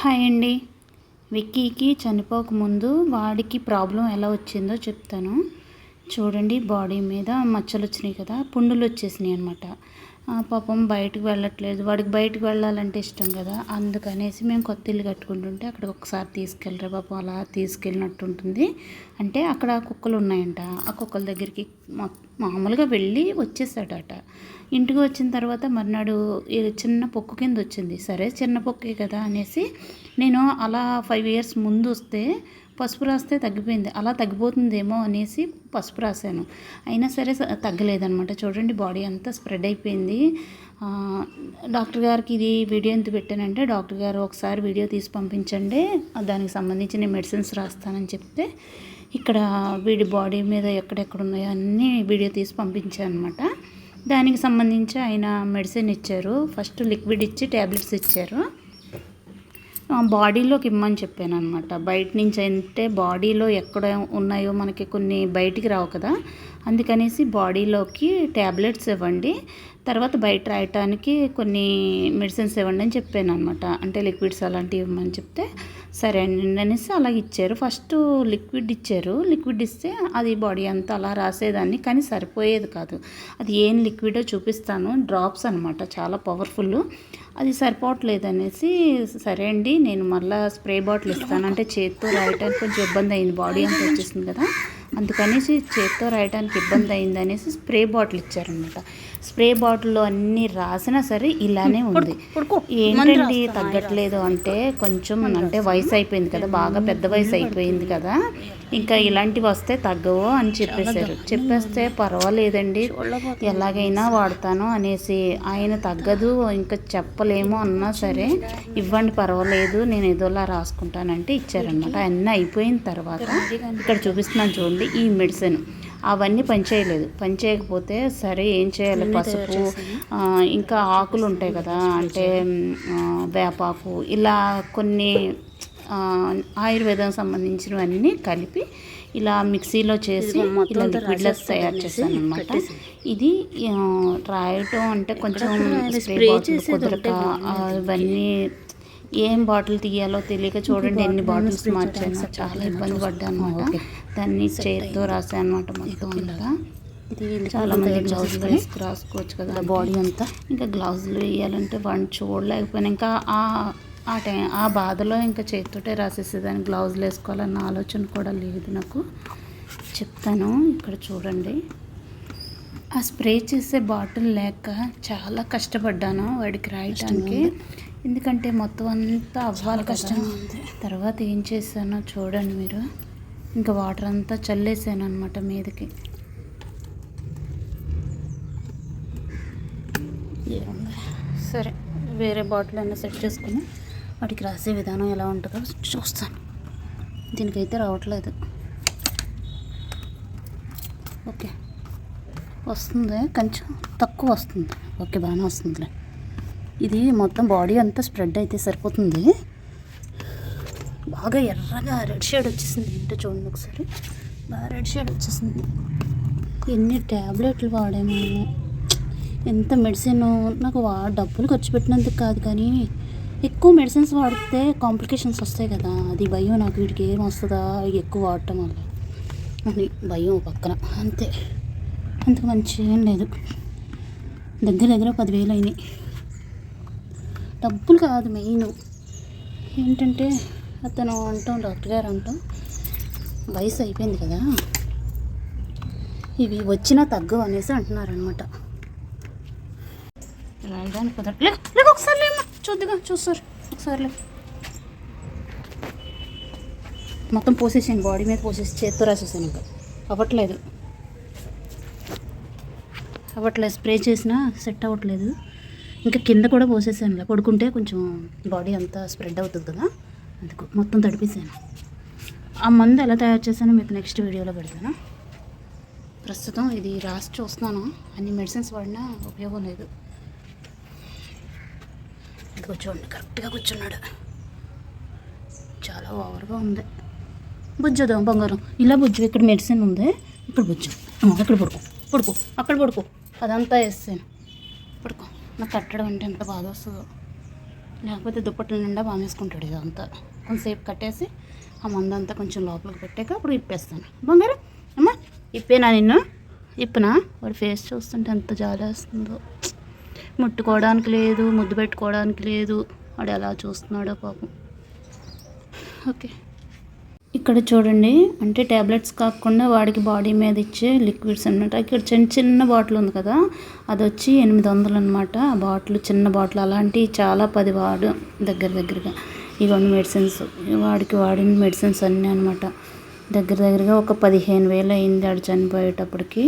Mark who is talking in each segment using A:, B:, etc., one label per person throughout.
A: Hi అండి. విక్కీకి చనిపోకముందు వాడికి problem ఎలా వచ్చిందో చెప్తాను. చూడండి బాడీ మీద మచ్చలు వచ్చినాయి కదా పుండులు వచ్చేసినాయి అనమాట పాపం బయటకు వెళ్ళట్లేదు. వాడికి బయటకు వెళ్ళాలంటే ఇష్టం కదా. అందుకనేసి మేము కొత్త ఇల్లు కట్టుకుంటుంటే అక్కడ ఒకసారి తీసుకెళ్ళరా పాపం అలా తీసుకెళ్ళినట్టు ఉంటుంది. అంటే అక్కడ కుక్కలు ఉన్నాయంట. ఆ కుక్కల దగ్గరికి మామూలుగా వెళ్ళి వచ్చేసాడట. ఇంటికి వచ్చిన తర్వాత మర్నాడు చిన్న పొక్కు కింద వచ్చింది. సరే చిన్న పొక్కే కదా అనేసి నేను అలా ఫైవ్ ఇయర్స్ ముందు వస్తే పసుపు రాస్తే తగ్గిపోయింది. అలా తగ్గిపోతుందేమో అనేసి పసుపు రాశాను. అయినా సరే స- చూడండి బాడీ అంతా స్ప్రెడ్ అయిపోయింది. డాక్టర్ గారికి ఇది వీడియో ఎంత పెట్టానంటే డాక్టర్ గారు ఒకసారి వీడియో తీసి పంపించండి. దానికి సంబంధించిన మెడిసిన్స్ రాస్తానని చెప్తే ఇక్కడ వీడి బాడీ మీద ఎక్కడెక్కడ ఉన్నాయో అన్నీ వీడియో తీసి పంపించాను అనమాట దానికి సంబంధించి ఆయన మెడిసిన్ ఇచ్చారు. ఫస్ట్ లిక్విడ్ ఇచ్చి ట్యాబ్లెట్స్ ఇచ్చారు. బాడీలోకి ఇమ్మని చెప్పాను అనమాట బయట నుంచి అంటే బాడీలో ఎక్కడ ఉన్నాయో మనకి కొన్ని బయటికి రావు కదా. అందుకనేసి బాడీలోకి ట్యాబ్లెట్స్ ఇవ్వండి. తర్వాత బయట రాయటానికి కొన్ని మెడిసిన్స్ ఇవ్వండి అని చెప్పాను అనమాట అంటే లిక్విడ్స్ అలాంటివి ఇవ్వమని చెప్తే సరే అండి అనేసి అలా ఇచ్చారు. ఫస్ట్ లిక్విడ్ ఇచ్చారు. లిక్విడ్ ఇస్తే అది బాడీ అంతా అలా రాసేదాన్ని కానీ సరిపోయేది కాదు. అది ఏం లిక్విడో చూపిస్తాను. డ్రాప్స్ అనమాట చాలా పవర్ఫుల్. అది సరిపోవట్లేదు అనేసి సరే అండి నేను మళ్ళీ స్ప్రే బాటిల్ ఇస్తాను. అంటే చేతితో రాయటానికి కొంచెం ఇబ్బంది అయింది బాడీ అంతా వచ్చేసింది కదా. అందుకనేసి చేతితో రాయడానికి ఇబ్బంది అయింది అనేసి స్ప్రే బాటిల్ ఇచ్చారనమాట స్ప్రే బాటిల్లో అన్నీ రాసినా సరే ఇలానే ఉంది. ఏంటండి తగ్గట్లేదు అంటే కొంచెం అంటే వయసు అయిపోయింది కదా బాగా పెద్ద వయసు అయిపోయింది కదా ఇంకా ఇలాంటివి వస్తే తగ్గవు అని చెప్పేశారు. చెప్పేస్తే పర్వాలేదండి. ఎలాగైనా వాడతాను అనేసి ఆయన తగ్గదు ఇంకా చెప్పలేము అన్నా సరే ఇవ్వండి పర్వాలేదు నేను ఏదోలా రాసుకుంటానంటే ఇచ్చారనమాట అన్నీ అయిపోయిన తర్వాత ఇక్కడ చూపిస్తున్నాను చూడండి ఈ మెడిసిన్. అవన్నీ పనిచేయలేదు పనిచేయకపోతే సరే ఏం చేయాలి? పసుపు ఇంకా ఆకులు ఉంటాయి కదా అంటే వేపాకు ఇలా కొన్ని ఆయుర్వేదం సంబంధించినవన్నీ కలిపి ఇలా మిక్సీలో చేసి ఇలా లిక్విడ్లో తయారు చేశాను అనమాట ఇది రాయటం అంటే కొంచెం స్ప్రే బాటిల్ కుదరక ఇవన్నీ ఏం బాటిల్ తీయాలో తెలియక చూడండి ఎన్ని బాటిల్స్ మార్చాను. చాలా ఇబ్బంది పడ్డాను అనమాట దాన్ని చేతితో రాసాను అనమాట మొత్తం ఇలాగా చాలా మంది గ్లౌజులు వేసుకు రాసుకోవచ్చు కదా బాడీ అంతా? ఇంకా గ్లౌజులు వేయాలంటే వాడిని చూడలేకపోయినా. ఇంకా ఆ ఆ టైం ఆ బాధలో ఇంకా చేతితోటే రాసేసేదాన్ని. గ్లౌజులు వేసుకోవాలన్న ఆలోచన కూడా లేదు నాకు. చెప్తాను ఇక్కడ చూడండి. ఆ స్ప్రే చేసే బాటిల్ లేక చాలా కష్టపడ్డాను వాడికి రాయటానికి. ఎందుకంటే మొత్తం అంతా అవ్వాలి కష్టం. తర్వాత ఏం చేశానో చూడండి మీరు. ఇంకా వాటర్ అంతా చల్లేసాను అనమాట మీదకి? సరే వేరే బాటిల్ అయినా సెట్ చేసుకుని వాటికి రాసే విధానం ఎలా ఉంటుందో చూస్తాను. దీనికైతే రావట్లేదు. ఓకే. వస్తుంది కొంచెం తక్కువ వస్తుంది. ఓకే బాగానే వస్తుందిలే. ఇది మొత్తం బాడీ అంతా స్ప్రెడ్ అయితే సరిపోతుంది. బాగా ఎర్రగా రెడ్ షేడ్ వచ్చేసింది. ఏంటో చూడండి ఒకసారి. బాగా రెడ్ షేడ్ వచ్చేసింది. ఎన్ని ట్యాబ్లెట్లు వాడాము ఎంత మెడిసిన్? నాకు వా డబ్బులు ఖర్చు పెట్టినందుకు కాదు కానీ ఎక్కువ మెడిసిన్స్ వాడితే కాంప్లికేషన్స్ వస్తాయి కదా. అది భయం నాకు వీటికి ఏం వస్తుందా? ఎక్కువ వాడటం వల్ల. అని భయం పక్కన. అంతే. అంతకు మంచి ఏం లేదు. దగ్గర దగ్గర పదివేలు అయినాయి. డబ్బులు కాదు మెయిన్. ఏంటంటే అతను అంటాం డాక్టర్ గారు అంటాం వయసు అయిపోయింది కదా. ఇవి వచ్చినా తగ్గవు అనేసి అంటున్నారనమాట రాయడానికి కుదరట్లే ఒకసారి చూద్దుగా చూస్తారు ఒకసారి మొత్తం పోసేసాను బాడీ మీద పోసేసి చేత్తో రాసేసాను ఇంకా. అవ్వట్లేదు. అవ్వట్లేదు స్ప్రే చేసినా సెట్ అవ్వట్లేదు. ఇంకా కింద కూడా పోసేసాను పడుకుంటే కొంచెం బాడీ అంతా స్ప్రెడ్ అవుతుంది కదా. అందుకు మొత్తం తడిపేసాను ఆ మందు ఎలా తయారు చేశానో మీకు నెక్స్ట్ వీడియోలో పెడతాను. ప్రస్తుతం ఇది రాసి చూస్తున్నాను. అన్ని మెడిసిన్స్ వాడినా ఉపయోగం లేదు. కూర్చోండి. కరెక్ట్గా కూర్చున్నాడు. చాలా ఓవర్గా ఉంది. బుజ్జుదాం బంగారం. ఇలా బుజ్జు ఇక్కడ మెడిసిన్ ఉంది. ఇక్కడ బుజ్జు. ఇక్కడ పడుకో. పడుకో. అక్కడ పడుకో. అదంతా వేస్తాను పడుకో. నాకు కట్టడం అంటే ఎంత బాధ వస్తుందో. లేకపోతే దుప్పట్ల నిండా బామేసుకుంటాడు ఇదంతా. కొంతసేపు కట్టేసి ఆ మందంతా కొంచెం లోపలికి పెట్టాక అప్పుడు ఇప్పేస్తాను. బంగారం అమ్మా ఇప్పేనా నిన్ను? ఇప్పనా? వాడి ఫేస్ చూస్తుంటే ఎంత జాలేస్తుందో. ముట్టుకోవడానికి లేదు ముద్దు పెట్టుకోవడానికి లేదు. వాడు ఎలా చూస్తున్నాడో పాపం. ఓకే. ఇక్కడ చూడండి. అంటే ట్యాబ్లెట్స్ కాకుండా వాడికి బాడీ మీద ఇచ్చే లిక్విడ్స్ అనమాట ఇక్కడ చిన్న చిన్న బాటిల్ ఉంది కదా అది వచ్చి ఎనిమిది వందలు అనమాట ఆ బాటిల్ చిన్న బాటిల్ అలాంటివి చాలా పది వాడు దగ్గర దగ్గరగా. ఇవన్నీ మెడిసిన్స్. వాడికి వాడిన మెడిసిన్స్ అన్నీ అనమాట దగ్గర దగ్గరగా ఒక పదిహేను వేలు అయింది వాడు చనిపోయేటప్పటికి.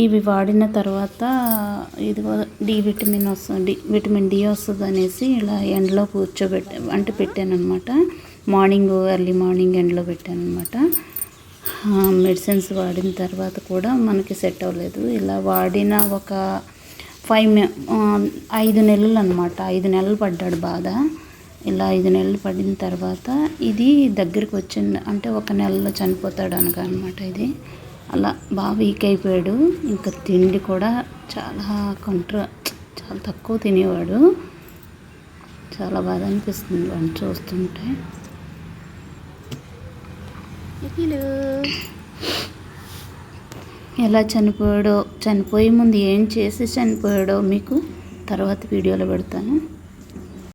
A: ఇవి వాడిన తర్వాత ఇదిగో డి విటమిన్ వస్తుంది డి విటమిన్ డి వస్తుంది అనేసి ఇలా ఎండలో కూర్చోబెట్ట అంటే పెట్టాను అనమాట మార్నింగ్ ఎర్లీ మార్నింగ్ ఎండలో పెట్టాను అనమాట మెడిసిన్స్ వాడిన తర్వాత కూడా మనకి సెట్ అవ్వలేదు. ఇలా వాడిన ఒక ఫైవ్ ఐదు నెలలు అనమాట ఐదు నెలలు పడ్డాడు బాధ. ఇలా ఐదు నెలలు పడిన తర్వాత ఇది దగ్గరికి వచ్చింది అంటే ఒక నెలలో చనిపోతాడు అనగా అనమాట ఇది. అలా బాగా వీక్ అయిపోయాడు. ఇంకా తిండి కూడా చాలా కంట్రో చాలా తక్కువ తినేవాడు. చాలా బాధ అనిపిస్తుంది వాడిని చూస్తుంటే. ఎలా చనిపోయాడో చనిపోయే ముందు ఏం చేసి చనిపోయాడో మీకు తర్వాత వీడియోలో పెడతాను.